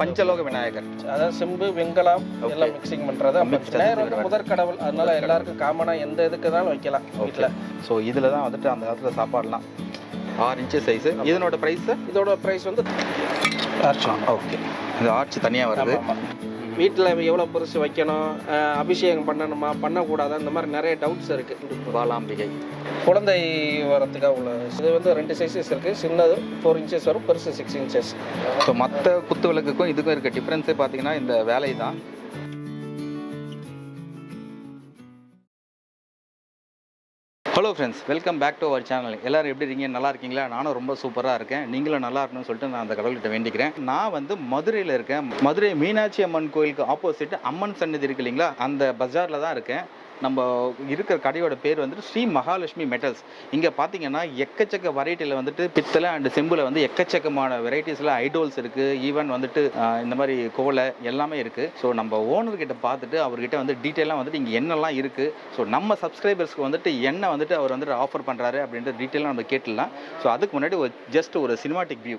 பஞ்சலோக விநாயகர். அதாவது செம்பு வெங்கலம் எல்லாம் மிக்சிங் Mixed விநாயகர் வந்து முதற் கடவுள். அதனால எல்லாருக்கும் காமனா எந்த இதுக்குனாலும் வைக்கலாம் வீட்டுல ஸோ இதில் தான் வந்துட்டு அந்த காலத்தில் சாப்பாடலாம். ஆறு இன்ச்சு சைஸு இதனோட ப்ரைஸு இதோட பிரைஸ் வந்து ஓகே இது ஆர்ச்சி தனியாக வருது. வீட்டில் எவ்வளோ பெருசு வைக்கணும் அபிஷேகம் பண்ணணுமா பண்ணக்கூடாதா இந்த மாதிரி நிறைய டவுட்ஸ் இருக்கு. பாலாம்பிகை. குழந்தை வரத்துக்காக உள்ள இது வந்து ரெண்டு சைஸஸ் இருக்கு. சின்னது ஃபோர் இன்ச்சஸ் வரும் பெருசு சிக்ஸ் இன்ச்சஸ் ஸோ மற்ற குத்து விளக்குக்கும் இதுக்கும் இருக்க டிஃப்ரென்ஸே பார்த்தீங்கன்னா இந்த வேலை தான் hello friends welcome back to our channel எல்லாரும் எப்படி இருக்கீங்க? நல்லா இருக்கீங்களா? நானும் ரொம்ப சூப்பராக இருக்கேன். நீங்களும் நல்லா இருக்கணும்னு சொல்லிட்டு நான் அந்த கடவுள்கிட்ட வேண்டிக்கிறேன். நான் வந்து மதுரையில் இருக்கேன். மதுரை மீனாட்சி அம்மன் கோயிலுக்கு ஆப்போசிட் அம்மன் சன்னதி இருக்கு இல்லைங்களா? அந்த பஜாரில் தான் இருக்கேன். நம்ம இருக்கிற கடையோட பேர் வந்துட்டு ஸ்ரீ மகாலட்சுமி மெட்டல்ஸ் இங்கே பார்த்தீங்கன்னா எக்கச்சக்க வெரைட்டியில் வந்துட்டு பித்தளை அண்ட் செம்பில் வந்து எக்கச்சக்கமான வெரைட்டிஸில் ஐடோல்ஸ் இருக்குது ஈவன் வந்துட்டு இந்த மாதிரி கோலை எல்லாமே இருக்குது ஸோ நம்ம ஓனர்கிட்ட பார்த்துட்டு அவர்கிட்ட வந்து டீட்டெயிலாக வந்துட்டு இங்கே என்னெல்லாம் இருக்குது ஸோ நம்ம சப்ஸ்கிரைபர்ஸ்க்கு வந்துட்டு என்ன வந்துட்டு அவர் வந்துட்டு ஆஃபர் பண்ணுறாரு அப்படின்ட்டு டீட்டெயிலாக நம்ம கேட்டுடலாம். ஸோ அதுக்கு முன்னாடி ஒரு ஜஸ்ட் ஒரு சினிமாட்டிக் வியூ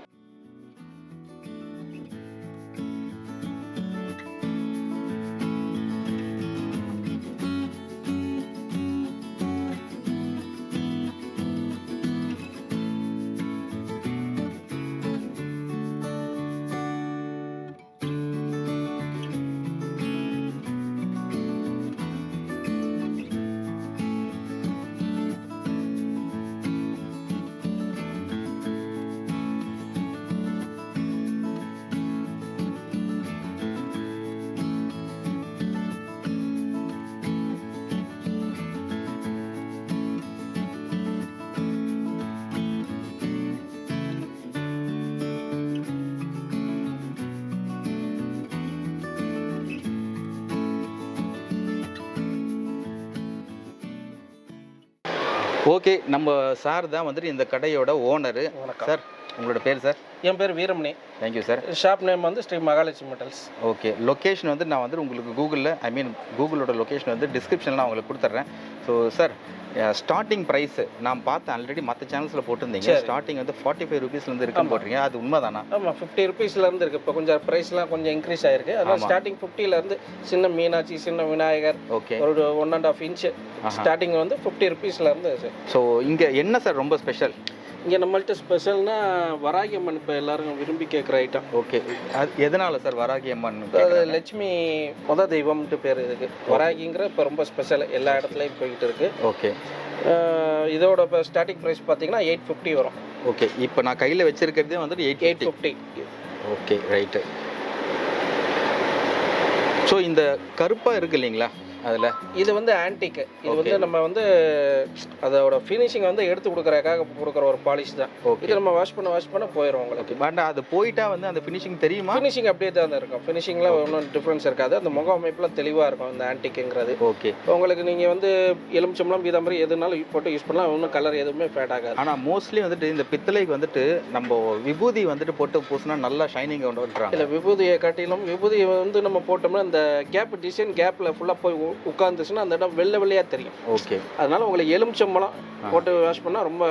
ஓகே நம்ம சார் தான் வந்துட்டு இந்த கடையோட ஓனரு. வணக்கம். சார் உங்களோட பேர் சார்? என் பேர் Veeramani. Thank you sir shop name வந்து Sri Mahalakshmi metals okay location வந்து நான் வந்து உங்களுக்கு கூகுளில் ஐ மீன் கூகுளோட லொக்கேஷன் வந்து டிஸ்கிரிப்ஷனில் நான் உங்களுக்கு கொடுத்துட்றேன். ஸோ சார் ஸ்டார்டிங் ப்ரைஸ் நான் பார்த்தேன் ஆல்ரெடி மற்ற சேனல்ஸில் போட்டிருந்தீங்க. சரி. ஸ்டார்டிங் வந்து ஃபார்ட்டி ஃபைவ் ருபீஸ்லேருந்து இருக்குன்னு போடுறீங்க அது உண்மைதானா? ஆமாம் ஃபிஃப்டி ருபீஸ்லேருந்து இருக்குது இப்போ கொஞ்சம் ப்ரைஸ்லாம் கொஞ்சம் இன்க்ரீஸ் ஆயிருக்கு. அதனால். ஸ்டார்டிங் ஃபிஃப்டிலேருந்து சின்ன மீனாட்சி சின்ன விநாயகர் ஓகே ஒரு one and half inch starting வந்து ஃபிஃப்டி ருபீஸ்லேருந்து ஸோ இங்கே என்ன சார் ரொம்ப ஸ்பெஷல் இங்கே நம்மள்ட்ட ஸ்பெஷல்னா வராகி அம்மன் இப்போ எல்லாரும் விரும்பி கேட்குற ஐட்டம் ஓகே அது எதனால சார் வராகி அம்மன் லட்சுமி முத தெய்வம்ட்டு பேர் இதுக்கு வராகிங்கிற இப்போ ரொம்ப ஸ்பெஷல் எல்லா இடத்துலையும் போய்கிட்டு இருக்கு. ஓகே இதோட இப்போ ஸ்டார்டிங் ப்ரைஸ் பார்த்தீங்கன்னா எயிட் ஃபிஃப்டி வரும். ஓகே இப்போ நான் கையில் வச்சிருக்கிறதே வந்துட்டு eight eight fifty okay right so இந்த கருப்பாக இருக்கு இல்லைங்களா? அதில். இது வந்து ஆன்டிக் இது வந்து. நம்ம வந்து அதோட ஃபினிஷிங் வந்து எடுத்து கொடுக்குறதுக்காக கொடுக்குற ஒரு பாலிஷ் தான். ஓகே இது நம்ம வாஷ் பண்ண வாஷ் பண்ண போயிடும் உங்களுக்கு. பட் அது போயிட்டா வந்து அந்த ஃபினிஷிங் தெரியுமா? ஃபினிஷிங் அப்படியே தான் இருக்கும். ஃபினிஷிங்கில் ஒன்றும் டிஃப்ரென்ஸ் இருக்காது. அந்த முக அமைப்புலாம் தெளிவாக இருக்கும் இந்த ஆன்டிக்குங்கிறது ஓகே உங்களுக்கு நீங்கள் வந்து எலுமிச்சம்பளம் பீதாம்பரி எதுனாலும் போட்டு யூஸ் பண்ணலாம். ஒன்றும் கலர் எதுவுமே ஃபேட் ஆகாது. ஆனால் மோஸ்ட்லி வந்துட்டு இந்த பித்தளைக்கு வந்துட்டு நம்ம விபூதி வந்துட்டு போட்டு பூசினா நல்லா ஷைனிங் கொண்டு வந்துடுறாங்க. இல்லை விபூதியை காட்டிலும் விபூதியை வந்து நம்ம போட்டோம்னா இந்த கேப் டிசைன் கேப்பில் ஃபுல்லாக போய் உட்காந்துச்சுன்னா அந்த இடம் வெள்ளை வெள்ளையாக தெரியும். ஓகே. அதனால உங்களுக்கு எலுமிச்சம்பழம் போட்டு வாஷ் பண்ணால் ரொம்ப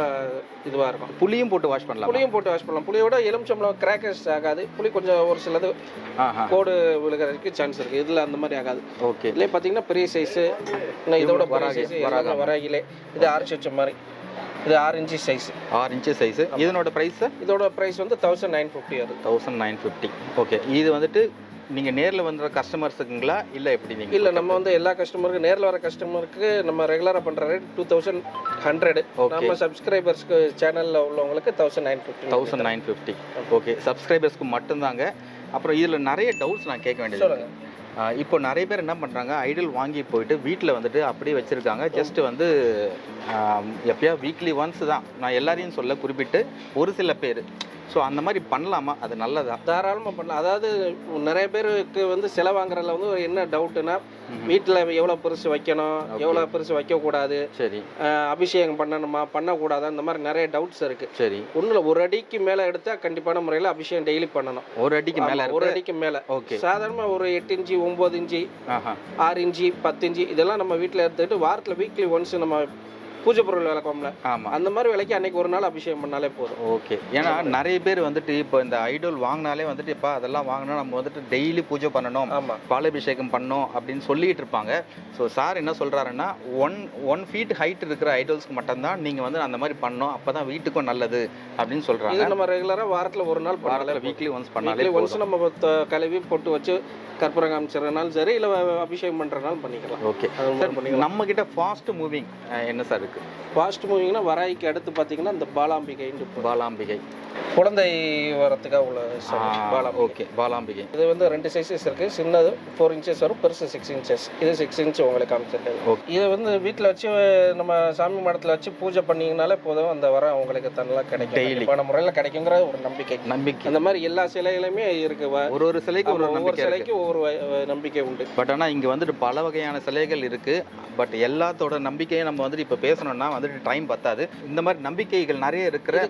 இதுவாக இருக்கும். புளியும் போட்டு வாஷ் பண்ணலாம்? புளியும் போட்டு வாஷ் பண்ணலாம். புளியோட எலுமிச்சம்பழம் கிராக்கர்ஸ் ஆகாது. புளி கொஞ்சம் ஒரு சிலது கோடு விழுகிறதுக்கு சான்ஸ் இருக்குது இதில் அந்த மாதிரி ஆகாது. ஓகே. இதுலேயே பார்த்தீங்கன்னா பெரிய சைஸு இன்னும் இதோட வராகி. வராகிலே இது ஆர்ச்சி வச்ச மாதிரி. இது ஆறு இன்ச்சு சைஸ் ஆறு இன்ச்சு சைஸு இதனோட ப்ரைஸ் இதோட ப்ரைஸ் வந்து தௌசண்ட் நைன் ஃபிஃப்டி வருது தௌசண்ட் நைன் ஃபிஃப்டி ஓகே இது வந்துட்டு நீங்கள் நேரில் வந்துற கஸ்டமர்ஸுக்குங்களா இல்லை எப்படி நீங்கள் இல்லை நம்ம வந்து எல்லா கஸ்டமருக்கு நேரில் வர கஸ்டமருக்கு நம்ம ரெகுலராக பண்ணுற ரேட் டூ தௌசண்ட் ஹண்ட்ரட். நம்ம சப்ஸ்கிரைபர்ஸ்க்கு சேனலில் உள்ளவங்களுக்கு thousand nine fifty thousand nine fifty okay சப்ஸ்கிரைபர்ஸ்க்கு மட்டும்தாங்க. அப்புறம் இதில் நிறைய டவுட்ஸ் நான் கேட்க வேண்டியது இப்போ நிறைய பேர் என்ன பண்ணுறாங்க ஐடல் வாங்கி போயிட்டு வீட்டில் வந்துட்டு அப்படியே வச்சுருக்காங்க. ஜஸ்ட் வந்து எப்பயா வீக்லி ஒன்ஸ் தான். நான் எல்லாரையும் சொல்ல குறிப்பிட்டு ஒரு சில பேர் ஸோ அந்த மாதிரி பண்ணலாமா? அது நல்லதா? தாராளமாக பண்ணலாம். அதாவது நிறைய பேருக்கு வந்து செலவாங்குறதுல வந்து என்ன டவுட்டுனா வீட்டில் எவ்வளோ பெருசு வைக்கணும். எவ்வளோ பெருசு வைக்கக்கூடாது சரி. அபிஷேகம் பண்ணணுமா பண்ணக்கூடாதா இந்த மாதிரி நிறைய டவுட்ஸ் இருக்குது சரி. ஒன்றில் ஒரு அடிக்கு மேலே எடுத்தால் கண்டிப்பான முறையில் அபிஷேகம் டெய்லி பண்ணணும். ஒரு அடிக்கு மேலே ஒரு அடிக்கு மேலே. ஓகே சாதாரணமாக ஒரு எட்டு இன்ச்சு ஒம்பது இன்ச்சு ஆறு இன்ச்சு பத்து இன்ச்சு இதெல்லாம் நம்ம வீட்டில் எடுத்துக்கிட்டு வாரத்தில் வீக்லி ஒன்ஸ் நம்ம பூஜை பொருள் விளக்கம்ல ஆமாம் அந்த மாதிரி விலைக்கு அன்னைக்கு ஒரு நாள் அபிஷேகம் பண்ணாலே போதும். ஓகே. ஏன்னா நிறைய பேர் வந்துட்டு இப்போ இந்த ஐடோல் வாங்கினாலே வந்துட்டு இப்போ அதெல்லாம் வாங்கினா நம்ம வந்துட்டு டெய்லி பூஜை பண்ணணும். ஆமா. பாலாபிஷேகம் பண்ணோம் அப்படின்னு சொல்லிட்டு இருப்பாங்க. ஸோ சார் என்ன சொல்கிறாருன்னா ஒன் ஒன் ஃபீட் ஹைட் இருக்கிற ஐடோல்ஸ்க்கு மட்டும்தான் நீங்கள் வந்து அந்த மாதிரி பண்ணணும். அப்போ தான் வீட்டுக்கும் நல்லது அப்படின்னு சொல்கிறாங்க நம்ம ரெகுலரா வாரத்துல ஒரு நாள் வாரத்தில் வீக்லி ஒன்ஸ் பண்ணாலே ஒன்ஸ் நம்ம கழுவி பொட்டு வச்சு கற்பூரம் காமிச்சிடறனாலும் சரி இல்லை அபிஷேகம் பண்ணுறனாலும் பண்ணிக்கலாம். ஓகே நம்ம கிட்ட ஃபாஸ்ட் மூவிங் என்ன சார் இருக்குது ஃபாஸ்ட் மூவிங்னா வராய்க்கு அடுத்து பார்த்தீங்கன்னா இந்த பாலாம்பிகைன்னு பாலாம்பிகை. குழந்தை வரத்துக்காக உள்ள ஓகே பாலாம்பிகை. இது வந்து ரெண்டு சைஸஸ் இருக்கு. சின்னது ஃபோர் இன்ச்சஸ் வரும் பெருசு சிக்ஸ் இன்ச்சஸ் இது சிக்ஸ் இன்ச் உங்களுக்கு காமிச்சிருக்காது Okay. இதை வந்து வீட்டில் வச்சு நம்ம சாமி மடத்தில் வச்சு பூஜை பண்ணீங்கனாலே போதும். அந்த வர உங்களுக்கு தன்னெல்லாம் கிடைக்கும். கண்டிப்பான முறையில் கிடைக்குங்கிற ஒரு நம்பிக்கை. நம்பிக்கை. அந்த மாதிரி எல்லா சிலைகளுமே இருக்கு. ஒரு ஒரு சிலைக்கு ஒரு ஒவ்வொரு சிலைக்கும் ஒவ்வொரு நம்பிக்கை உண்டு. பட் ஆனால் இங்கே வந்துட்டு பல வகையான சிலைகள் இருக்கு. பட் எல்லாத்தோட நம்பிக்கையும் நம்ம வந்துட்டு இப்போ பேசணும்னா வந்துட்டு டைம் பத்தாது. இந்த மாதிரி நம்பிக்கைகள் நிறைய இருக்கிற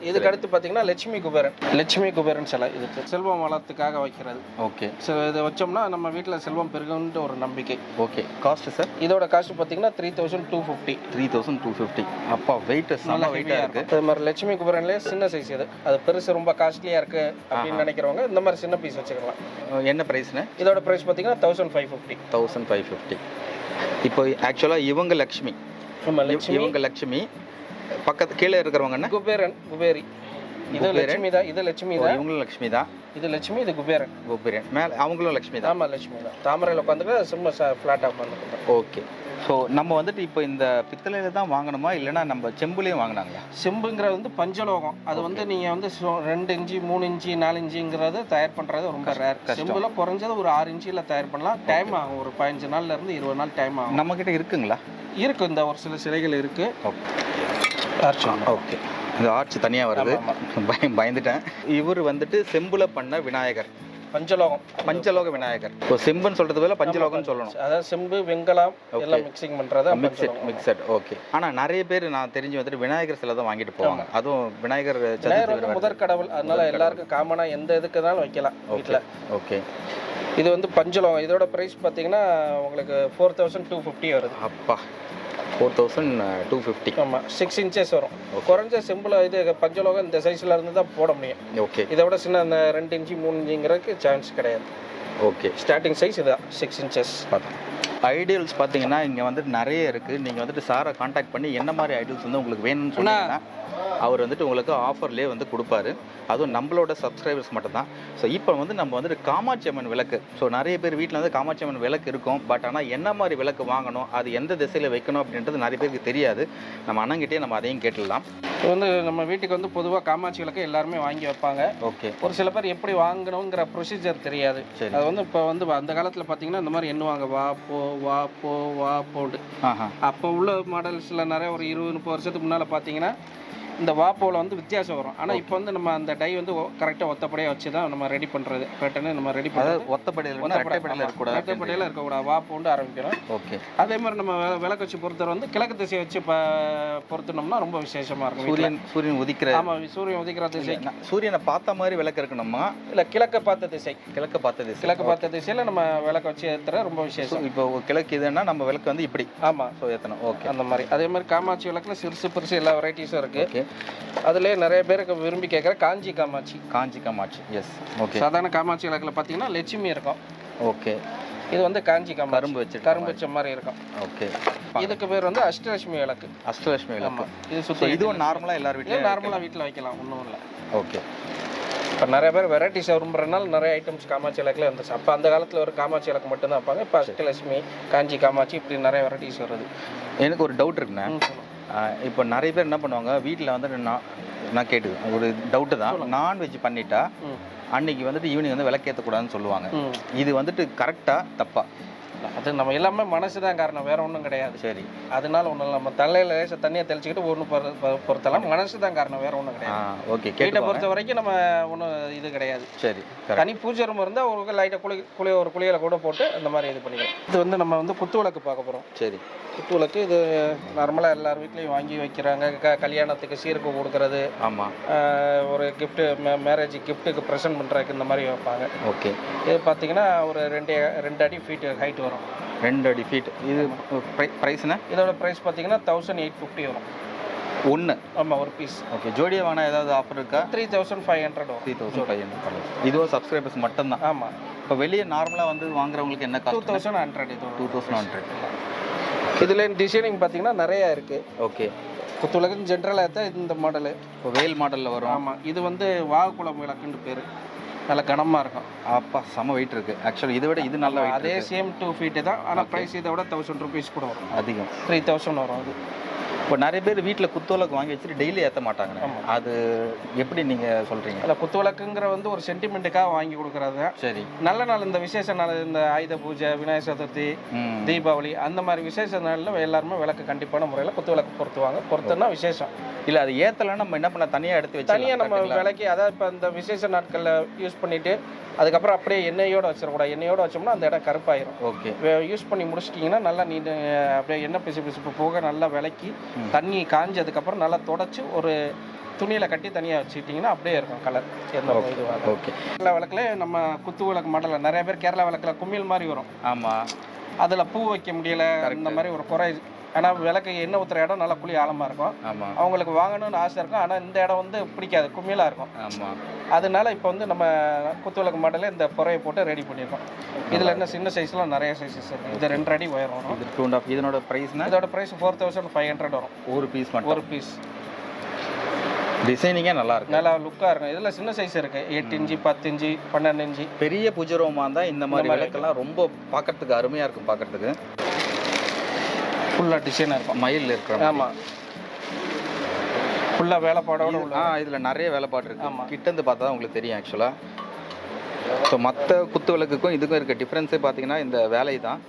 இதுக்கு அடுத்து- பார்த்தீங்கன்னா லட்சுமி குபேரன். லட்சுமி குபேரன் சிலை இது. செல்வம் வளத்துக்காக வைக்கிறது. ஓகே. ஸோ இதை வச்சோம்னா நம்ம வீட்டில் செல்வம் பெருகுன்ற ஒரு நம்பிக்கை. ஓகே. Cost sir? இதோட காஸ்ட் பார்த்தீங்கன்னா three thousand two fifty three thousand two fifty அப்பா வெயிட் நல்லா வெயிட்டாக ஹெவியாக இருக்கு. இருக்கும். அது மாதிரி லட்சுமி குபேரன்லேயே சின்ன சைஸ் இது. அது பெருசு ரொம்ப காஸ்ட்லியாக இருக்கு அப்படின்னு நினைக்கிறவங்க இந்த மாதிரி சின்ன பீஸ் வச்சுக்கலாம். என்ன ப்ரைஸ்னு இதோட ப்ரைஸ் பார்த்தீங்கன்னா thousand five fifty thousand five fifty இப்போ ஆக்சுவலாக இவங்க லக்ஷ்மி இவங்க லக்ஷ்மி பக்கத்து கீழே இருக்கிறவங்க குபேரன் குபேரி. இது. லட்சுமி தான் இது லட்சுமி தான். இவங்களும் லக்ஷ்மி தான்? இது லட்சுமி இது குபேரன். கோபுரன். மேலே அவங்களும் லக்ஷ்மி தான்? ஆமா லட்சுமி தான். தாமரையில் உட்காந்துக்க சும்மா ஃப்ளாட்டாக உட்காந்துருக்கோம் ஓகே. ஸோ நம்ம வந்துட்டு இப்போ இந்த பித்தளையில தான் வாங்கணுமா? இல்லைன்னா நம்ம செம்புலேயும் வாங்கினாங்களா? செம்புங்கிறது வந்து பஞ்சலோகம். அது வந்து நீங்க வந்து ரெண்டு இன்ச்சு மூணு இன்ச்சு நாலு இன்ச்சுங்கிறது தயார் பண்றது ரொம்ப ரேர். செம்புல குறைஞ்சது ஒரு ஆறு இன்ச்சில் தயார் பண்ணலாம். டைம் ஆகும். ஒரு பதினஞ்சு நாள்ல இருந்து இருபது நாள் டைம் ஆகும். நம்ம கிட்ட இருக்குங்களா? இருக்கு. இந்த ஒரு சில சிலைகள் இருக்கு. ஓகே இந்த ஆர்ச் தனியாக வருது. பயம் பயந்துட்டேன். இவர் வந்துட்டு செம்புல பண்ண விநாயகர். பஞ்சலோகம். பஞ்சலோக விநாயகர். இப்போ செம்புன்னு சொல்றது பதிலா பஞ்சலோகம்னு சொல்லணும். அதாவது செம்பு வெங்கலம் எல்லாம் மிக்சிங் பண்றது மிக்சட் மிக்சட் ஓகே ஆனா நிறைய பேர் நான் தெரிஞ்சு வந்துட்டு விநாயகர் சிலை தான் வாங்கிட்டு போவாங்க. அதுவும் விநாயகர் விநாயகர் முதற் கடவுள். அதனால எல்லாருக்கும் காமனா எந்த இதுக்குனாலும் வைக்கலாம் வீட்டில் ஓகே இது வந்து பஞ்சலோகம். இதோட பிரைஸ் பார்த்தீங்கன்னா உங்களுக்கு ஃபோர் தௌசண்ட் டூ ஃபிஃப்டி வருது. அப்பா. ஃபோர் தௌசண்ட் டூ ஃபிஃப்டி ஆமாம் சிக்ஸ் இன்ச்சஸ் வரும். குறைஞ்ச சிம்பிள் இது பஞ்சலோகம் இந்த சைஸ்ல இருந்து தான் போட முடியும். ஓகே இதை விட சின்ன அந்த ரெண்டு இன்ச்சு மூணு இன்ச்சுங்கிறதுக்கு சான்ஸ் கிடையாது. ஓகே ஸ்டார்டிங் சைஸ் இதான் சிக்ஸ் இன்ச்சஸ் ஐடியல்ஸ் பார்த்தீங்கன்னா இங்கே வந்துட்டு நிறைய இருக்குது நீங்கள் வந்துட்டு சாரை காண்டாக்ட் பண்ணி என்ன மாதிரி ஐடியல்ஸ் வந்து உங்களுக்கு வேணும்னு சொன்னீங்கன்னா அவர் வந்துட்டு உங்களுக்கு ஆஃபர்லேயே வந்து கொடுப்பாரு. அதுவும் நம்மளோட சப்ஸ்கிரைபர்ஸ் மட்டும்தான். ஸோ இப்போ வந்து நம்ம வந்துட்டு காமாட்சி அம்மன் விளக்கு. ஸோ நிறைய பேர் வீட்டில் வந்து காமாட்சி அம்மன் விளக்கு இருக்கும். பட் ஆனால் என்ன மாதிரி விளக்கு வாங்கணும்? அது எந்த திசையில் வைக்கணும்? அப்படின்றது நிறைய பேருக்கு தெரியாது. நம்ம அண்ணங்கிட்டே நம்ம அதையும் கேட்டுடலாம். இது வந்து நம்ம வீட்டுக்கு வந்து பொதுவாக காமாட்சி விளக்கு எல்லாருமே வாங்கி வைப்பாங்க. ஓகே ஒரு சில பேர் எப்படி வாங்கணுங்கிற ப்ரொசீஜர் தெரியாது. சரி. அது வந்து இப்போ வந்து அந்த காலத்தில் பார்த்தீங்கன்னா இந்த மாதிரி எண்ணுவாங்க. வா போ வா போ வா போண்டு அப்போ உள்ள மாடல்ஸில் நிறைய ஒரு இருபது முப்பது வருஷத்துக்கு முன்னால் பார்த்தீங்கன்னா இந்த வாப்போவில் வந்து வித்தியாசம் வரும். ஆனால் இப்போ வந்து நம்ம அந்த டை வந்து கரெக்டாக ஒத்தப்படியாக வச்சு தான் நம்ம ரெடி பண்ணுறது பேட்டர்னு நம்ம ரெடி பண்ணுறது ஒத்தப்படையில் ரெட்டைப்படையில் இருக்கக்கூடாது. ஒத்தப்படியில் இருக்கக்கூடாது. வாப்போண்டு ஆரம்பிக்கிறோம். ஓகே அதே மாதிரி நம்ம விளக்கு வச்சு பொறுத்தவரை வந்து கிழக்கு திசையை வச்சு பொருத்தினோம்னா ரொம்ப விசேஷமாக இருக்கும். சூரியன் சூரியன் உதிக்கிற ஆமாம் சூரியன் உதிக்கிற திசை சூரியனை பார்த்த மாதிரி விளக்கு இருக்கணுமா? இல்லை கிழக்க பார்த்த திசை. கிழக்க பார்த்த திசை. கிழக்கு பார்த்த திசையில் நம்ம விளக்கு வச்சு ஏற்றுற ரொம்ப விசேஷம். இப்போ கிழக்கு இதுன்னா நம்ம விளக்கு வந்து இப்படி. ஆமாம் ஸோ ஏற்றணும் ஓகே அந்த மாதிரி. அதே மாதிரி காமாட்சி விளக்குல சிறுசு பெருசு எல்லா வெரைட்டிஸும் இருக்குது அதுலேயே நிறைய பேருக்கு விரும்பி கேட்குற காஞ்சி காமாட்சி. காஞ்சி காமாட்சி. எஸ் ஓகே சாதாரண காமாட்சி விளக்குல பார்த்தீங்கன்னா லட்சுமி இருக்கும். ஓகே இது வந்து காஞ்சி காமாட்சி. கரும்பு வச்சிருக்க கரும்பு வச்ச மாதிரி இருக்கும். ஓகே இதுக்கு பேர் வந்து அஷ்டலட்சுமி விளக்கு அஷ்டலட்சுமி விளக்கு இது சுற்றி இதுவும் நார்மலாக எல்லார் வீட்லையும் நார்மலாக வீட்டில் வைக்கலாம். ஒன்றும் இல்லை. ஓகே இப்போ நிறைய பேர் வெரைட்டிஸ் விரும்புறதுனால நிறைய ஐட்டம்ஸ் காமாட்சி விளக்குல இருந்துச்சு. அப்போ அந்த காலத்தில் ஒரு காமாட்சி விளக்கு மட்டும்தான் வைப்பாங்க. இப்போ அஷ்டலட்சுமி காஞ்சி காமாட்சி இப்படி நிறைய வெரைட்டிஸ் வருது. எனக்கு ஒரு டவுட் இருக்குண்ணே. இப்போ நிறைய பேர் என்ன பண்ணுவாங்க வீட்டில் வந்துட்டு நான் நான் கேட்டுது ஒரு டவுட்டு தான். நான்வெஜ் பண்ணிட்டா அன்னைக்கு வந்துட்டு ஈவினிங் வந்து விளக்கேற்றக்கூடாதுன்னு சொல்லுவாங்க. இது வந்துட்டு கரெக்டாக தப்பா? அது நம்ம எல்லாமே மனசு தான் காரணம். வேற ஒன்றும் கிடையாது. சரி. அதனால ஒன்றும் நம்ம தலையில லேசாக தண்ணியை தெளிச்சுக்கிட்டு ஒன்று பொறுத்தலாம். மனசு தான் காரணம். வேற ஒன்றும் கிடையாது. ஓகே. கேட்டு பொறுத்த வரைக்கும் நம்ம ஒன்றும் இது கிடையாது. சரி தனி பூஜை ரூம் இருந்தால் ஒரு லைட்டாக குளி குளிய ஒரு குளியலை கூட போட்டு அந்த மாதிரி இது பண்ணிக்கலாம். இது வந்து நம்ம வந்து குத்து விளக்கு பார்க்க போகிறோம் சரி. குத்து விளக்கு இது நார்மலாக எல்லார் வீட்லேயும் வாங்கி வைக்கிறாங்க. க கல்யாணத்துக்கு சீருக்கு கொடுக்கறது. ஆமாம் ஒரு கிஃப்ட்டு மே மேரேஜ் கிஃப்ட்டுக்கு ப்ரெசென்ட் பண்ணுறதுக்கு இந்த மாதிரி வைப்பாங்க. ஓகே. இது பார்த்தீங்கன்னா ஒரு ரெண்டு ரெண்டு அடி ஃபீட்டு ஹைட் வரும். ரெண்டு அடி ஃபீட் இது ப்ரைஸ்னா இதோட ப்ரைஸ் பார்த்தீங்கன்னா தௌசண்ட் எயிட் ஃபிஃப்டி வரும். ஒன்று ஆமாம் ஒரு பீஸ் ஓகே ஜோடியா வேணா ஏதாவது ஆஃபர் இருக்கா? த்ரீ தௌசண்ட் ஃபைவ் ஹண்ட்ரட் வரும். த்ரீ தௌசண்ட் ஃபைவ் ஹண்ட்ரட் இதுவும் சப்ஸ்கிரைபர்ஸ் மட்டும்தான். ஆமாம் இப்போ வெளியே நார்மலாக வந்து வாங்குறவங்களுக்கு என்ன டூ தௌசண்ட் ஹண்ட்ரட் இது டூ தௌசண்ட் ஹண்ட்ரட் இதில் டிசைனிங் பார்த்தீங்கன்னா நிறையா இருக்குது ஓகே குத்துலகம் ஜென்ரலாக தான் இந்த மாடலு இப்போ வேல் மாடலில் வரும். ஆமாம் இது வந்து வாகுக்குளம் விளக்குன்னு பேர். நல்ல கனமாக இருக்கும். அப்பா செம வெயிட் இருக்கு. ஆக்சுவலி இதை விட இது நல்ல அதே சேம் டூ ஃபீட்டு தான். ஆனால் ப்ரைஸ் இதை விட தௌசண்ட் ருபீஸ் கூட வரும். அதிகம். த்ரீ தௌசண்ட் வரும் அது. இப்போ நிறைய பேர் வீட்டில் குத்தோலக்கு வாங்கி வச்சுட்டு டெய்லி ஏற்ற மாட்டாங்க. அது எப்படி நீங்கள் சொல்கிறீங்க அதில் குத்து விளக்குங்கிற வந்து ஒரு சென்டிமெண்ட்டுக்காக வாங்கி கொடுக்குறது தான். சரி. நல்ல நாள் இந்த விசேஷ நாள் இந்த ஆயுத பூஜை விநாயகர் சதுர்த்தி தீபாவளி அந்த மாதிரி விசேஷ நாளில் எல்லாருமே விளக்கு கண்டிப்பான முறையில் குத்து விளக்கு பொருத்துவாங்க பொருத்துனா விசேஷம். இல்லை அது ஏற்றலைன்னா நம்ம என்ன பண்ண தனியாக எடுத்து வச்சு தனியாக நம்ம விலைக்கு அதாவது இப்போ இந்த விசேஷ நாட்களில் யூஸ் பண்ணிட்டு அதுக்கப்புறம் அப்படியே எண்ணெயோட வச்சிடக்கூடாது. எண்ணெயோட வச்சோம்னா அந்த இடம் கருப்பாயிரும். ஓகே. யூஸ் பண்ணி முடிச்சிட்டிங்கன்னா நல்லா நீ அப்படியே எண்ணெய் பிசு பிசுப்பு போக நல்லா விளக்கி ம். தண்ணி காஞ்சதுக்கப்புறம் நல்லா தொடச்சி ஒரு துணியில் கட்டி தனியாக வச்சுக்கிட்டிங்கன்னா அப்படியே இருக்கும் கலர் எந்த இதுவாக ஓகே கேரளா விளக்குல நம்ம குத்து விளக்கு மாடலில் நிறைய பேர் கேரளா விளக்குல கும்மியல் மாதிரி வரும். ஆமாம் அதில் பூ வைக்க முடியல இந்த மாதிரி ஒரு குறை ஆனால் விளக்கு எண்ணெய் ஊற்றுற இடம் நல்லா குழி ஆழமாக இருக்கும். ஆமாம் அவங்களுக்கு வாங்கணும்னு ஆசை இருக்கும். ஆனால் இந்த இடம் வந்து பிடிக்காது. கும்மியலாக இருக்கும். ஆமாம் அதனால இப்போ வந்து நம்ம குத்து விளக்கு மாடலில் இந்த புறையை போட்டு ரெடி பண்ணியிருக்கோம் இதில் என்ன சின்ன சைஸ்லாம் நிறைய சைஸஸ் இருக்குது இது ரெண்டு அடி உயரம் வரும். இது டூ அண்ட் ஆஃப் இதனோட ப்ரைஸ்னா இதோட price four thousand five hundred வரும். ஒரு பீஸ் மட்டும்? ஒரு பீஸ் டிசைனிங்கே நல்லா இருக்கு. நல்லா லுக்காக இருக்கும். இதில் சின்ன சைஸ் இருக்குது எட்டு இன்ச்சு பத்து இன்ச்சு பன்னெண்டு இன்ச்சு. பெரிய பூஜரோமா இருந்தால் இந்த மாதிரி விளக்கெல்லாம் ரொம்ப பார்க்கறதுக்கு அருமையாக இருக்கும் பார்க்கறதுக்கு ஃபுல்லாக டிசைனாக இருக்கும் மயில் இருக்கிற மாதிரி. ஆமாம் ஃபுல்லாக வேலைப்பாடோட ஆ இதில் நிறைய வேலைப்பாடு இருக்கு. ஆமா. கிட்ட இருந்து பார்த்தா தான் உங்களுக்கு தெரியும் ஆக்சுவலாக ஸோ மற்ற குத்து விளக்குக்கும் இதுக்கும் இருக்க டிஃப்ரென்ஸே பார்த்தீங்கன்னா இந்த வேலை தான்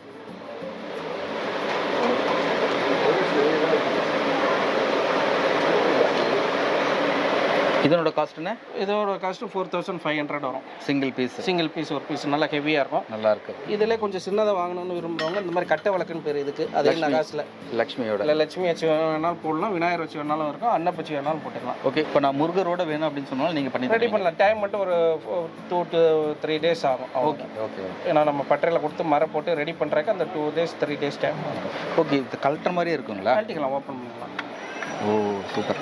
இதனோட காஸ்ட்னு இதோட cost four thousand five hundred வரும். சிங்கிள் பீஸ் சிங்கிள் பீஸ் ஒரு பீஸ் நல்லா ஹெவியாக இருக்கும். நல்லா இருக்கு. இதிலே கொஞ்சம் சின்னதாக வாங்கணும்னு விரும்புறவங்க இந்த மாதிரி கட்டை விளக்குன்னு பேர் இதுக்கு அதே நகாஸில். லக்ஷ்மியோட. இல்லை லட்சுமி வச்சு வேணாலும் போடலாம் விநாயகர் வச்சு வேணாலும் இருக்கும் அன்னப்பச்சி வேணாலும் போட்டுக்கலாம். ஓகே இப்போ நான் முருகரோட வேணும் அப்படின்னு சொன்னாலும் நீங்கள் பண்ணி ரெடி பண்ணலாம். டைம் மட்டும் ஒரு டூ டு த்ரீ டேஸ் ஆகும். ஓகே ஓகே ஏன்னா நம்ம பட்டறையில் கொடுத்து மர போட்டு ரெடி பண்ணுறதுக்கு அந்த two days three days time okay இது கலெக்டர் மாதிரியே இருக்குங்களா கழட்டிக்கலாம் ஓப்பன் பண்ணலாம். Oh super.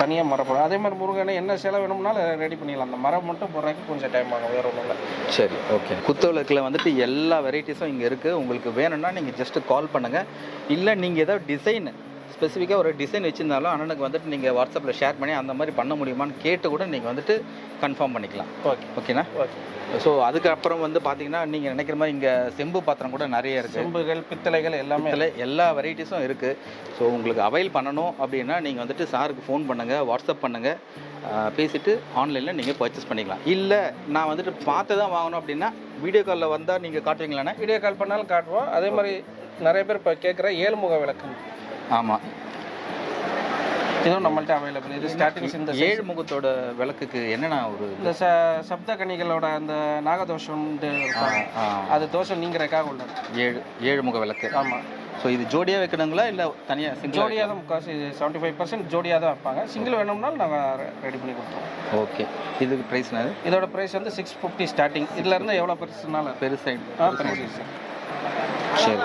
தனியாக மரம் அதே மாதிரி முருகனை என்ன செலவு வேணும்னாலும் ரெடி பண்ணிடலாம். அந்த மரம் மட்டும் போடுறதுக்கு கொஞ்சம் டைம் ஆகும் வேற ஒன்றும் இல்லை. சரி ஓகே குத்தவிளக்கில் வந்துட்டு எல்லா வெரைட்டிஸும் இங்கே இருக்குது உங்களுக்கு வேணும்னா நீங்கள் ஜஸ்ட்டு கால் பண்ணுங்கள் இல்லை நீங்கள் ஏதாவது டிசைன் ஸ்பெசிஃபிக்காக ஒரு டிசைன் வச்சுருந்தாலும் அண்ணனுக்கு வந்துட்டு நீங்கள் வாட்ஸ்அப்பில் ஷேர் பண்ணி அந்த மாதிரி பண்ண முடியுமான்னு கேட்டு கூட நீங்கள் வந்துட்டு கன்ஃபார்ம் பண்ணிக்கலாம். ஓகே ஓகேண்ணா ஓகே ஸோ அதுக்கப்புறம் வந்து பார்த்தீங்கன்னா நீங்கள் நினைக்கிற மாதிரி இங்கே செம்பு பாத்திரம் கூட நிறைய இருக்குது செம்புகள் பித்தளைகள் எல்லாமே இதில் எல்லா வெரைட்டிஸும் இருக்குது ஸோ உங்களுக்கு அவைல் பண்ணணும் அப்படின்னா நீங்கள் வந்துட்டு சாருக்கு ஃபோன் பண்ணுங்கள் வாட்ஸ்அப் பண்ணுங்கள் பேசிவிட்டு ஆன்லைனில் நீங்கள் பர்ச்சேஸ் பண்ணிக்கலாம். இல்லை நான் வந்துட்டு பார்த்து தான் வாங்கணும் அப்படின்னா வீடியோ காலில் வந்தால் நீங்கள் காட்டுவீங்களாண்ணே வீடியோ கால் பண்ணாலும் காட்டுவோம். அதே மாதிரி நிறைய பேர் இப்போ கேட்குற ஏழுமுக விளக்கு. ஆமாம் இதுவும் நம்மள்ட்ட அவைலபிள் இது ஸ்டார்டிங்ஸ் இந்த ஏழு முகத்தோட விளக்குக்கு என்னென்ன ஒரு இந்த ச சப்த கனிகளோட அந்த நாகதோஷம் அது தோஷம் நீங்கிறதுக்காக உள்ளது ஏழு ஏழு முக விளக்கு. ஆமாம் ஸோ இது ஜோடியாக வைக்கணுங்களா இல்லை தனியாக சிங்கிள் ஜோடியாக தான் முக்காசு செவன்ட்டி ஃபைவ் பர்சன்ட் ஜோடியாக தான் வைப்பாங்க. சிங்கிள் வேணும்னாலும் நாங்கள் ரெடி பண்ணி கொடுத்துருவோம். ஓகே இதுக்கு ப்ரைஸ்னா இதோட ப்ரைஸ் வந்து சிக்ஸ் ஃபிஃப்டி ஸ்டார்டிங் இதுல இருந்து எவ்வளோ பெருசுனாலும். பெருசு ஆ பெருசு சரி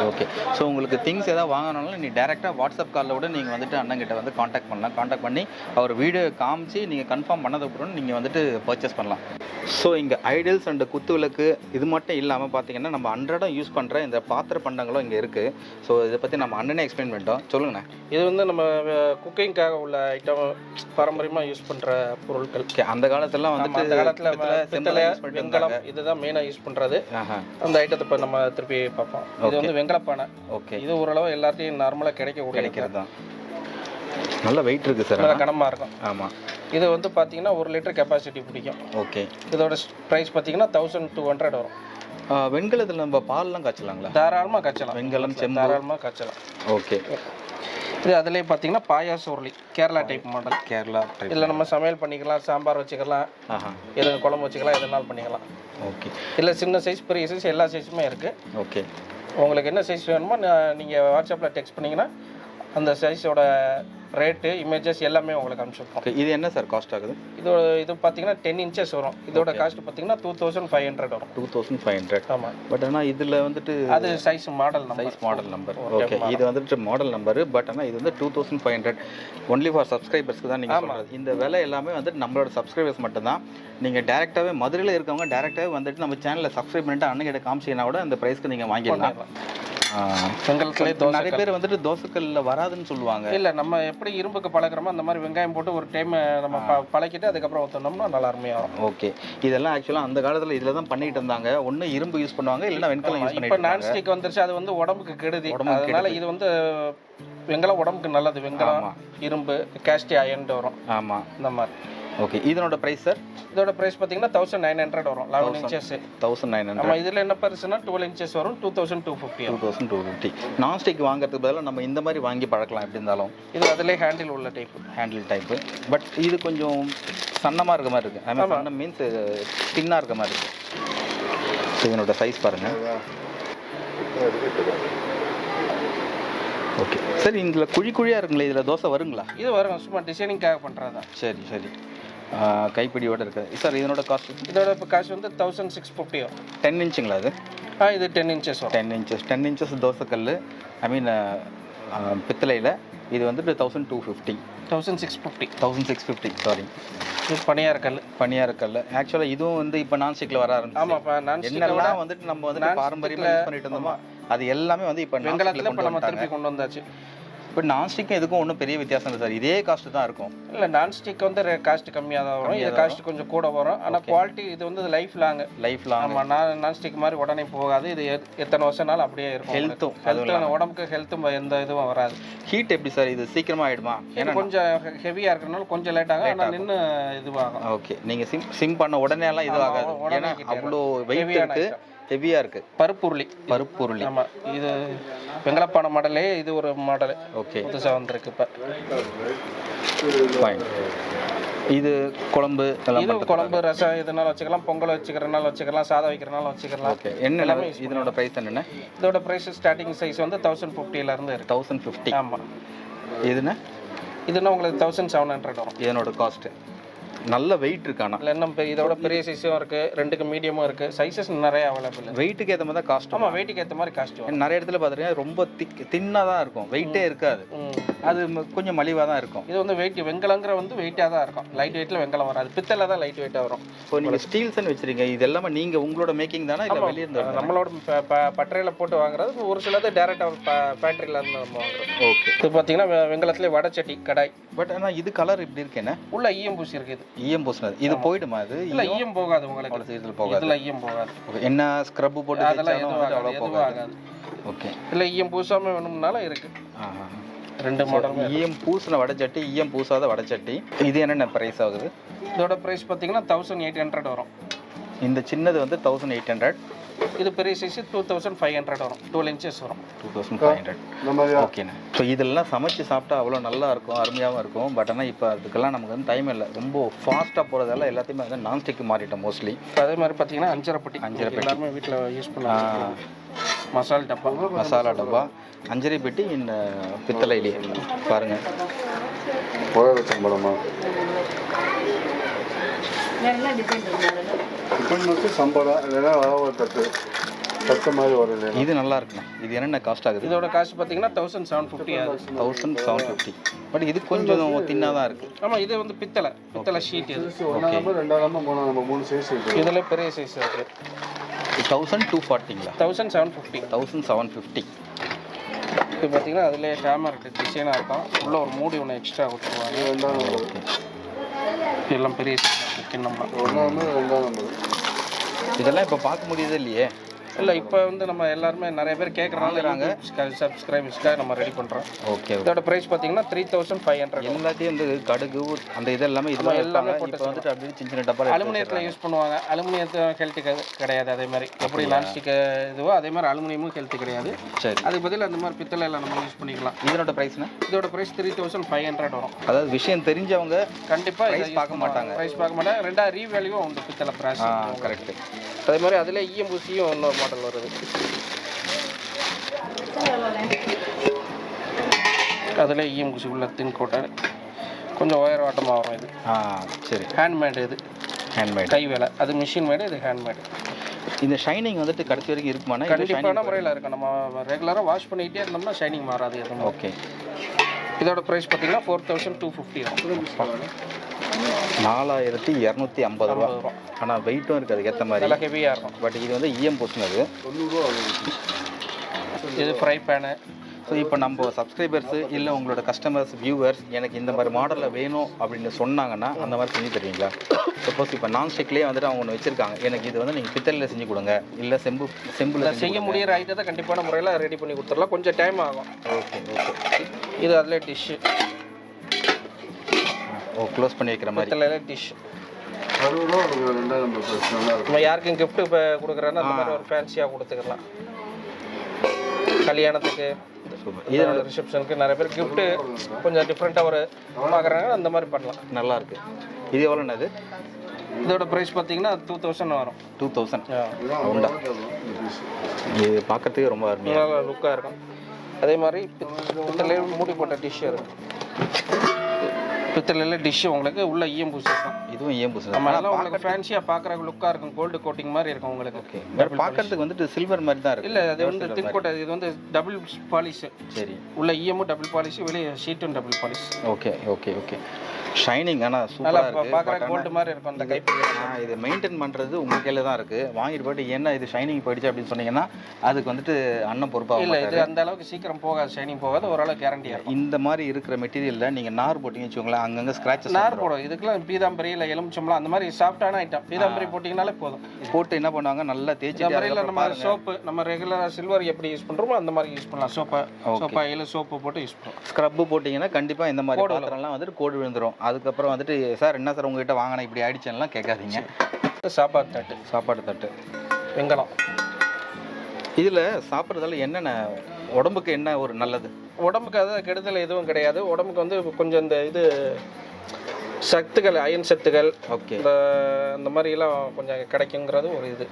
ஓகே ஸோ உங்களுக்கு திங்ஸ் ஏதாவது வாங்கணும்னாலும் நீ டேரெக்டாக வாட்ஸ்அப் காலில் கூட நீங்கள் வந்துட்டு அண்ணங்கிட்ட வந்து காண்டாக்ட் பண்ணலாம். காண்டாக்ட் பண்ணி அவர் வீடியோ காமிச்சு நீங்கள் கன்ஃபார்ம் பண்ணதுக்கப்புறம் நீங்கள் வந்துட்டு பர்ச்சேஸ் பண்ணலாம். ஸோ இங்கே ஐடல்ஸ் அண்ட் குத்து விளக்கு இது மட்டும் இல்லாமல் பார்த்தீங்கன்னா நம்ம அன்றாடம் யூஸ் பண்ணுற இந்த பாத்திர பண்டங்களும் இங்கே இருக்குது ஸோ இதை பற்றி நம்ம அண்ணனே எக்ஸ்பிளைன் பண்ணிட்டோம். சொல்லுங்கண்ணே. இது வந்து நம்ம குக்கிங்காக உள்ள ஐட்டம் பாரம்பரியமாக யூஸ் பண்ணுற பொருட்கள். அந்த காலத்துலலாம் ஆமா, வந்துட்டு அந்த காலத்தில் வெண்கலம். இதுதான் மெயினாக யூஸ் பண்ணுறது அந்த ஐட்டத்தை இப்போ நம்ம திருப்பி பார்ப்போம். இது வந்து வெங்கலப்பானை ஓகே இது ஓரளவு எல்லாத்தையும் நார்மலாக கிடைக்கக்கூடிய கிடைக்கிறது? தான் நல்ல வெயிட் இருக்குது சார் நல்லா கனமாக இருக்கும். ஆமாம் இது வந்து பார்த்தீங்கன்னா ஒரு லிட்டர் கெப்பாசிட்டி பிடிக்கும். ஓகே இதோட ப்ரைஸ் பார்த்தீங்கன்னா தௌசண்ட் டூ ஹண்ட்ரட் வரும். வெண்கலத்தில் நம்ம பால்லாம் காய்ச்சலாங்களா? தாராளமாக காய்ச்சலாம். வெண்கலம், செம்பு. தாராளமாக காய்ச்சலாம். ஓகே இது அதுலேயே பார்த்தீங்கன்னா பாயாச உருளி Kerala type model Kerala type இதில் நம்ம சமையல் பண்ணிக்கலாம் சாம்பார் வச்சுக்கலாம் எது குழம்பு வச்சுக்கலாம் எதுனாலும் பண்ணிக்கலாம். ஓகே இல்லை சின்ன சைஸ் பெரிய சைஸ் எல்லா சைஸுமே இருக்குது ஓகே உங்களுக்கு என்ன சைஸ் வேணுமோ நீங்கள் வாட்ஸ்அப்பில் டெக்ஸ்ட் பண்ணிங்கன்னா அந்த சைஸோட ரேட்டு இமேஜஸ் எல்லாமே உங்களுக்கு அனுப்பிச்சிருக்கோம் இது என்ன சார் காஸ்ட் ஆகுது? இது இது பார்த்தீங்கன்னா டென் இன்ச்சஸ் வரும். இதோட காஸ்ட் பார்த்தீங்கன்னா டூ தௌசண்ட் ஃபைவ் ஹண்ட்ரட் வரும். டூ தௌசண்ட் ஃபைவ் ஹண்ட்ரட் ஆமாம் பட் ஆனால் இதில் வந்துட்டு அது size model size model number okay இது வந்துட்டு மாடல் நம்பர் பட் ஆனால் இது வந்து two thousand five hundred only for சப்ஸ்கிரைபர்ஸ்க்கு தான் நீங்கள் சொல்கிறது இந்த விலை எல்லாமே வந்துட்டு நம்மளோட சப்ஸ்கிரைபர்ஸ் மட்டும்தான். நீங்கள் டேரெக்டாகவே மதுரையில் இருக்கவங்க டேரெக்டாகவே வந்துட்டு நம்ம சேனலில் சப்ஸ்கிரைப் பண்ணிட்டு அண்ணன் காமிச்சிங்கன்னா கூட அந்த ப்ரைஸ்க்கு நீங்கள் வாங்கிடலாம். செங்கல்களே தோசை நிறைய பேர் வந்துட்டு தோசைக்கல்ல வராதுன்னு சொல்லுவாங்க. இல்லை நம்ம எப்படி இரும்புக்கு பழக்கிறோமோ அந்த மாதிரி வெங்காயம் போட்டு ஒரு டைம் நம்ம ப- பழக்கிட்டு அதுக்கப்புறம் ஊற்றினோம்னா நல்லா அருமையாக வரும். ஓகே. இதெல்லாம் ஆக்சுவலாக அந்த காலத்தில் இதில் தான் பண்ணிட்டு இருந்தாங்க. ஒன்று இரும்பு யூஸ் பண்ணுவாங்க இல்லைன்னா வெண்கலம் யூஸ் இப்போ பண்ணிட்டு நான் இருந்தாங்க. ஸ்டிக் வந்துருச்சு அது வந்து உடம்புக்கு கெடுதி. அதனால இது வந்து வெங்கலம் உடம்புக்கு நல்லது. வெங்கலம் ஆமா. இரும்பு கேஸ்டி அயன்ட்டு வரும். ஆமாம் இந்த மாதிரி. ஓகே இதனோட ப்ரைஸ் சார் இதோட ப்ரைஸ் பார்த்தீங்கன்னா தௌசண்ட் நைன் ஹண்ட்ரட் வரும். Eleven inches thousand nine hundred நம்ம இதில் என்ன பெருசுனா டுவெல் இன்ச்சஸ் வரும் two thousand two fifty two thousand two fifty nonstick வாங்குறதுக்கு பதிலாக நம்ம இந்த மாதிரி வாங்கி பழக்கலாம் எப்படி இருந்தாலும். இது அதிலே ஹேண்டில் உள்ள டைப் ஹேண்டில் டைப்பு பட் இது கொஞ்சம் சன்னமாக இருக்க மாதிரி இருக்குது ஐ மீன் சன்னம் மீன்ஸ் தின்னாக இருக்க மாதிரி இருக்குது இதனோட சைஸ் பாருங்கள் ஓகே சரி இதில் குழி குழியாக இருக்குங்களே இதில் தோசை வருங்களா? இது வரும் சும்மா டிசைனிங்காக பண்ணுறது தான் சரி சரி. கைப்பிடியோட இருக்குது சார் இதனோட காஸ்ட் இதோட இப்போ காசு வந்து தௌசண்ட் சிக்ஸ் ஃபிஃப்டி வரும் டென் இன்ச்சுங்களா அது? ஆ இது ten inches ten inches ten inches தோசைக்கல் ஐ மீன் பித்தளையில். இது வந்துட்டு thousand two fifty thousand six fifty thousand six fifty sorry இது பனியார கல் பனியாரக்கல் ஆக்சுவலாக இதுவும் வந்து இப்போ நான்ஸ்டிக்கில் வர ஆரம்பிச்சு ஆமாப்பா நான் என்னெல்லாம் வந்துட்டு நம்ம non-stick பாரம்பரியமாக யூஸ் பண்ணிட்டு இருந்தோமோ அது எல்லாமே வந்து இப்போ வெங்கலத்தில் இப்போ நம்ம திருப்பி கொண்டு வந்தாச்சு. இப்போ நான்ஸ்டிக்கும் இதுக்கும் ஒன்றும் பெரிய வித்தியாசம் இல்லை சார். இதே காஸ்ட் தான் இருக்கும். இல்லை நான்ஸ்டிக் வந்து காஸ்ட் கம்மியாக தான் வரும். இது காஸ்ட் கொஞ்சம் கூட வரும். ஆனால் குவாலிட்டி இது வந்து லைஃப் லாங் லைஃப் லாங் ஆமாம் நான் நான்ஸ்டிக் மாதிரி உடனே போகாது. இது எத்- எத்தனை வருஷம்னாலும் அப்படியே இருக்கும். ஹெல்த்தும் ஹெல்த் உடம்புக்கு ஹெல்த்தும் எந்த இதுவும் வராது. ஹீட் எப்படி சார்? இது சீக்கிரமா ஆயிடுமா? இது கொஞ்சம் ஹெவியாக இருக்கிறனால கொஞ்சம் லேட் ஆகும். ஆனால் நின்று இதுவாகும். ஓகே நீங்க சிம் சிம் பண்ண உடனே எல்லாம் இது ஆகாது. உடனே ஏன்னா அவ்வளோ வெயிட் Heavy-ஆன இருக்கு ஹெவியா இருக்கு. பருப்புருளி. பருப்பு உருளி ஆமாம் இது வெங்கலப்பான மாடலே இது ஒரு மாடல். ஓகே. புதுசாக வந்திருக்கு இப்போ. ஃபைன் இது குழம்பு இது குழம்பு ரசம் எதுனாலும் வச்சுக்கலாம் பொங்கல் வச்சுக்கிறனால வச்சுக்கலாம் சாதம் வைக்கிறனால வச்சுக்கலாம். ஓகே என்ன இதனோட ப்ரைஸ் என்னென்ன? இதோட ப்ரைஸ் ஸ்டார்டிங் சைஸ் வந்து தௌசண்ட் ஃபிஃப்டிலேருந்து இருக்கு. தௌசண்ட் ஃபிஃப்டி ஆமாம் இதுன்னா? இதுன்னா உங்களுக்கு தௌசண்ட் செவன் ஹண்ட்ரட் வரும். இதனோட காஸ்ட் நல்ல வெயிட் இருக்கு ஆனா. இல்லை பெரிய இதோட பெரிய சைஸும் இருக்குது ரெண்டுக்கு மீடியமும் இருக்குது சைஸஸ் நிறைய அவைலபிள் வெயிட்டுக்கு ஏற்ற மாதிரி தான் காஸ்ட் ஆமாம் வெயிட்டுக்கு ஏற்ற மாதிரி காஸ்ட் நிறைய இடத்துல பார்த்துட்டீங்கன்னா ரொம்ப திக் தின்னாக தான் இருக்கும். வெயிட்டே இருக்காது. அது கொஞ்சம் மலிவாக தான் இருக்கும். இது வந்து வெயிட் வெங்கலங்கிற வந்து வெயிட்டாக தான் இருக்கும். லைட் வெயிட்டில் வெங்கலம் வராது. பித்தளை தான் லைட் வெயிட்டாக வரும். இப்போ நீங்கள் ஸ்டீல்ஸ்னு வச்சிருக்கீங்க இது எல்லாமே நீங்கள் உங்களோட மேக்கிங் தானே? இல்லை வெளியே இருந்து வருதா? நம்மளோட பட்டறையில போட்டு வாங்குறது. ஒரு சிலது டேரெக்டாக ஃபேக்ட்ரியில இருந்து நம்ம வாங்குறோம். ஓகே இது பார்த்தீங்கன்னா வெ- வெங்கலத்திலே வடச்சட்டி கடாய். பட் ஆனால் இது கலர் இப்படி இருக்கேன்னு உள்ள ஈயம் பூசி இருக்குது ஈயம் பூசினது. இது போயிடுமா அது? இல்லை ஈயம்? போகாது உங்களுக்கு. இதில் போகாது. இதில் ஈயம் போகாது. ஓகே என்ன ஸ்க்ரப் போட்டு அதெல்லாம் தேய்ச்சாலும் எதுவும் வந்து ஆகாது அவ்வளோ எதுவும் போகாது. ஓகே. இல்லை ஈயம் பூசாம வேணும்னாலும் இருக்கு. ரெண்டு மாடல் ஈயம் பூசின வடைச்சட்டி ஈயம் பூசாத வடைச்சட்டி இது என்னென்ன ப்ரைஸ் ஆகுது? இதோட ப்ரைஸ் பார்த்தீங்கன்னா தௌசண்ட் எயிட் ஹண்ட்ரட் வரும். இந்த சின்னது வந்து தௌசண்ட் எயிட் ஹண்ட்ரட் இது பெரிய size two thousand five hundred வரும். டுவெல் இன்ச்சஸ் வரும். டூ தௌசண்ட் ஃபைவ் ஹண்ட்ரட் ஓகேண்ணே ஸோ இதெல்லாம் சமைச்சு சாப்பிட்டா அவ்வளோ நல்லா இருக்கும் அருமையாகவும் இருக்கும். பட் ஆனால் இப்போ அதுக்கெல்லாம் நமக்கு வந்து டைம் இல்லை. ரொம்ப ஃபாஸ்ட்டாக போகிறதால எல்லாத்தையுமே வந்து நான்ஸ்டிக் மாறிட்டோம் மோஸ்ட்லி இப்போ அதே மாதிரி பார்த்தீங்கன்னா அஞ்சரைப்பட்டி அஞ்சரை பெட்டி. எல்லாருமே வீட்டில் யூஸ் பண்ணுவாங்க மசால் டப்பா. மசாலா டப்பா. அஞ்சரை பெட்டி இந்த பித்தளையிலேயே பாருங்கள் சம்பளமா டிஃபன் மட்டும் சம்பளம் இல்லைன்னா அளவு தட்டு தட்டு மாதிரி வரும் இல்லையா இது நல்லா இருக்குண்ணே இது என்னென்ன காஸ்ட் ஆகுது? இதோட காசு பார்த்தீங்கன்னா தௌசண்ட் செவன் ஃபிஃப்டி ஆகுது. தௌசண்ட் செவன் ஃபிஃப்டி பட் இது கொஞ்சம் தின்னாக தான் இருக்குது ஆமாம் இது வந்து பித்தளை. பித்தளை ஷீட் இது. ஒன்றாம் நம்பர் ரெண்டாம் நம்பர் மூணாம் நம்பர் மூணு சைஸ் இருக்கு இதில் பெரிய சைஸ் இருக்கு thousand two ஃபார்ட்டிங்களா thousand seven fifty thousand seven fifty இது பார்த்தீங்கன்னா அதில் கேமரா இருக்குது டிசைனாக இருக்கும். உள்ள ஒரு மூடி ஒன்று எக்ஸ்ட்ரா கொடுத்துருவாங்க. ரெண்டாம் நம்பர் எல்லாம் பெரிய ரெண்டாம் நம்பர் இதெல்லாம் இப்போ பார்க்க முடியுது இல்லையே. இல்லை இப்போ வந்து நம்ம எல்லாருமே நிறைய பேர் கேட்குறாங்க சப்ஸ்கிரைபர்ஸ்க்காக நம்ம ரெடி பண்ணுறோம் ஓகே இதோட ப்ரைஸ் பார்த்தீங்கன்னா த்ரீ தௌசண்ட் ஃபைவ் ஹண்ட்ரட் எல்லாத்தையும் வந்து கடுகு அந்த இது எல்லாமே இதெல்லாம் எல்லாமே எல்லாமே இப்போ வந்துட்டு அப்படியே சின்ன சின்ன டப்பா அலுமினியத்தில் யூஸ் பண்ணுவாங்க. அலுமினியத்து ஹெல்த்துக்கு கிடையாது அதே மாதிரி. எப்படி நான்ஸ்டிக் இதுவோ அதே மாதிரி அலுமினியமும் ஹெல்த்து கிடையாது. சரி. அதுக்கு பதில் அந்த மாதிரி பித்தளையில் நம்ம யூஸ் பண்ணிக்கலாம். இதனோட ப்ரைஸ்னா இதோட price three thousand five hundred வரும். அதாவது விஷயம் தெரிஞ்சவங்க கண்டிப்பாக Price பார்க்க மாட்டாங்க. ப்ரைஸ் பார்க்க மாட்டாங்க. ரெண்டாவது ரீவேல்யூவும் உண்டு பித்தளை பிராஸ் கரெக்ட் அதே மாதிரி அதில் இஎம்பூசியும் இன்னொரு மாடல் வருது அதில் ஈயம் குச்சி உள்ள தின் கோட்டை. கொஞ்சம் ஒயர் வாட்டமாக வரும் இது. ஆ சரி. ஹேண்ட்மேடு இது. ஹேண்ட்மேட் கை வேலை. அது மிஷின் மேடு இது ஹேண்ட்மேடு இந்த ஷைனிங் வந்துட்டு கடைசி வரைக்கும் இருக்குமாண்ணா? இல்லை கண்டிப்பான முறையில் இருக்கும். நம்ம ரெகுலராக வாஷ் பண்ணிக்கிட்டே இருந்தோம்னா ஷைனிங் மாறாது எதுவும். ஓகே இதோட ப்ரைஸ் பார்த்தீங்கன்னா ஃபோர் தௌசண்ட் டூ ஃபிஃப்டி நாலாயிரத்தி இரநூத்தி ஐம்பது ரூபா. ஆனால் வெயிட்டும் இருக்குது அதுக்கேற்ற மாதிரி. ஹெவியாக இருக்கும். பட் இது வந்து இஎம் பூசினது இது ஃப்ரை பேனு ஸோ இப்போ நம்ம சப்ஸ்கிரைபர்ஸு இல்லை உங்களோட கஸ்டமர்ஸ் வியூவர்ஸ் எனக்கு இந்த மாதிரி மாடலில் வேணும் அப்படின்னு சொன்னாங்கன்னா அந்த மாதிரி செஞ்சு தருவீங்களா? சப்போஸ் இப்போ நான் ஸ்டிக்லேயே வந்துட்டு அவங்க ஒன்று வச்சுருக்காங்க. எனக்கு இது வந்து நீங்கள் பித்தளையில் செஞ்சு கொடுங்க. இல்லை செம்பு செம்பில் செய்ய முடியிற ஐட்டத்தை கண்டிப்பான முறையில் ரெடி பண்ணி கொடுத்துடலாம். கொஞ்சம் டைம் ஆகும். ஓகே ஓகே இது அதில் டிஷ்ஷு ஓ க்ளோஸ் பண்ணி வைக்கிற மாதிரி. டிஷ் நம்ம யாருக்கும் gift இப்போ கொடுக்குறேன்னா அந்த மாதிரி ஒரு ஃபேன்சியாக கொடுத்துக்கலாம். கல்யாணத்துக்கு இதோட ரிசப்ஷனுக்கு நிறைய பேர் gift கொஞ்சம் டிஃப்ரெண்ட்டாக ஒரு பார்க்குறாங்க அந்த மாதிரி பண்ணலாம். நல்லா இருக்கு. இது எவ்வளோண்ணா இது இதோட ப்ரைஸ் பார்த்தீங்கன்னா டூ தௌசண்ட் வரும். டூ தௌசண்ட் பீஸ் இது பார்க்கறதுக்கு ரொம்ப அருமையாக நல்லா லுக்காக இருக்கும். அதே மாதிரி மூடி போட்ட டிஷ் இருக்கும் பித்தளையில் டிஷ் உங்களுக்கு உள்ள ஈயம் பூசி தான் இதுவும் புதுசு நம்ம அதெல்லாம் உங்களுக்கு ஃபேன்சியாக பார்க்குற லுக்காக இருக்கும். கோல்டு கோட்டிங் மாதிரி இருக்கும் உங்களுக்கு. ஓகே பார்க்கறதுக்கு வந்துட்டு சில்வர் மாதிரி தான் இருக்கு. இல்லை அது வந்து தின்கோட்டை இது வந்து டபுள் பாலிஷ் சரி. உள்ள இஎம்மும் டபுள் பாலிஷ் வெளியே ஷீட்டும் double polish okay okay okay shining ஆனால் சூப்பராக இருக்கு. பார்க்குற கோல்டு மாதிரி இருக்கும் அந்த கைப்பிடி. இது மெயின்டைன் பண்ணுறது உங்கள் கையில் தான் இருக்குது வாங்கிட்டு போயிட்டு என்ன இது ஷைனிங் போயிடுச்சு அப்படின்னு சொன்னீங்கன்னா அதுக்கு வந்துட்டு அண்ணன் பொறுப்பாக இல்லை இது அந்த அளவுக்கு சீக்கிரம் போகாது ஷைனிங் போகாது ஓரளவு கேரண்டியாக இந்த மாதிரி இருக்கிற மெட்டீரியலில் நீங்கள் நார் போட்டிங்கன்னு வச்சுக்கோங்களேன் அங்கங்கே ஸ்க்ராச்சஸ் நார் போடும். இதுக்கெல்லாம் பீதாம்பரி இல்லை எலுமிச்சம்பளம் அந்த மாதிரி சாஃப்டான ஐட்டம் பீதாம்பரி போட்டிங்கனாலே போதும். போட்டு என்ன பண்ணுவாங்க? நல்லா பீதாம்பரியில் அதுக்கப்புறம் நம்ம சோப்பு நம்ம ரெகுலராக சில்வர் எப்படி யூஸ் பண்ணுறோமோ அந்த மாதிரி யூஸ் பண்ணலாம். சோப்பை சோப்பா இல்லை சோப்பு போட்டு யூஸ் பண்ணலாம் ஸ்க்ரப்பு போட்டிங்கன்னா கண்டிப்பாக இந்த மாதிரி பாத்திரம்லாம் வந்துட்டு கோடு விழுந்துரும். அதுக்கப்புறம் வந்துட்டு சார் என்ன சார் உங்ககிட்ட வாங்கினா இப்படி ஆயிடுச்சுலாம் கேட்காதீங்க. சாப்பாடு தட்டு சாப்பாடு தட்டு. வெங்கலம். இதில் சாப்பிட்றதால என்னென்ன உடம்புக்கு என்ன ஒரு நல்லது? உடம்புக்கு அது கெடுதல் எதுவும் கிடையாது. உடம்புக்கு வந்து கொஞ்சம் இந்த இது சத்துக்கள் அயன் சத்துக்கள் ஓகே இந்த இந்த மாதிரிலாம் கொஞ்சம் கிடைக்குங்கிறது ஒரு இது.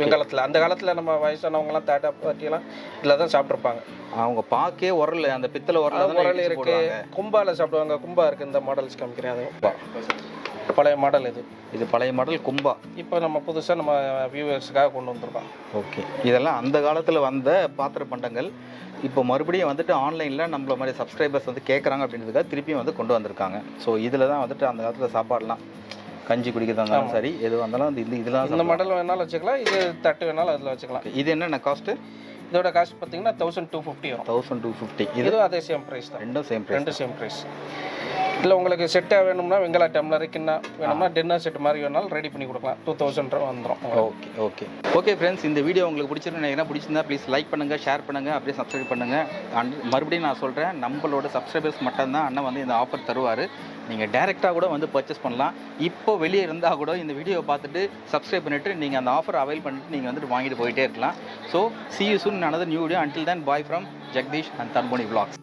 வெங்காலத்தில் அந்த காலத்தில் நம்ம வயசானவங்கலாம் தாட்டா பாட்டியெல்லாம் இதில் தான் சாப்பிட்ருப்பாங்க அவங்க பாக்கே உரல் அந்த பித்தளை உரல் உரல் இருக்கு. கும்பால சாப்பிடுவாங்க. கும்பா இருக்கு இந்த மாடல்ஸ் காமிக்கிறேன் அது. பழைய மாடல் இது. இது பழைய மாடல் கும்பா. இப்போ நம்ம புதுசாக நம்ம வியூவர்ஸுக்காக கொண்டு வந்திருக்கோம். ஓகே. இதெல்லாம் அந்த காலத்தில் வந்த பாத்திர பண்டங்கள். இப்போ மறுபடியும் வந்துட்டு ஆன்லைனில் நம்மள மாதிரி சப்ஸ்கிரைபர்ஸ் வந்து கேட்குறாங்க அப்படின்றதுக்காக திருப்பியும் வந்து கொண்டு வந்திருக்காங்க. ஸோ இதில் தான் வந்துட்டு அந்த காலத்தில் சாப்பாடுலாம் கஞ்சி குடிக்கிறதா இருந்தாலும் சரி எது வந்தாலும் அந்த இந்த இதெல்லாம் இந்த மாடல் வேணாலும் வச்சுக்கலாம் இது தட்டு வேணாலும் அதில் வச்சுக்கலாம். இது என்னென்ன காஸ்ட்டு இதோட காஸ்ட் பார்த்தீங்கன்னா தௌசண்ட் டூ ஃபிஃப்டி வரும். தௌசண்ட் டூ ஃபிஃப்டி இது இதுவும் அதே சேம் ப்ரைஸ் தான். ரெண்டும் சேம் ப்ரைஸ் ரெண்டு சேம் ப்ரைஸ் இல்லை உங்களுக்கு செட்டாக வேணும்னா வெங்கலா டம்ளர் கிண்ணா வேணும்னா டின்னர் செட் மாதிரி வேணாலும் ரெடி பண்ணி கொடுக்கலாம். டூ தௌசண்ட் வந்துடும் ஓகே ஓகே ஓகே ஃப்ரெண்ட்ஸ் இந்த வீடியோ உங்களுக்கு பிடிச்சிருக்கு பிடிச்சிருந்தா ப்ளீஸ் லைக் பண்ணுங்கள் ஷேர் பண்ணுங்கள் அப்படியே சப்ஸ்கிரைப் பண்ணுங்கள் அண்ட் மறுபடியும் நான் சொல்கிறேன் நம்மளோட சப்ஸ்கிரைபர்ஸ் மட்டும்தான் அண்ணன் வந்து இந்த ஆஃபர் தருவார். நீங்கள் டேரெக்டாக கூட வந்து பர்ச்சேஸ் பண்ணலாம். இப்போ வெளியே இருந்தால் கூட இந்த வீடியோ பார்த்துட்டு சப்ஸ்கிரைப் பண்ணிவிட்டு நீங்கள் அந்த ஆஃபர் அவைல் பண்ணிட்டு நீங்கள் வந்துட்டு வாங்கிட்டு போயிட்டே இருக்கலாம். So see you soon another new video until then bye from Jagadeesh and தன்போனி vlogs.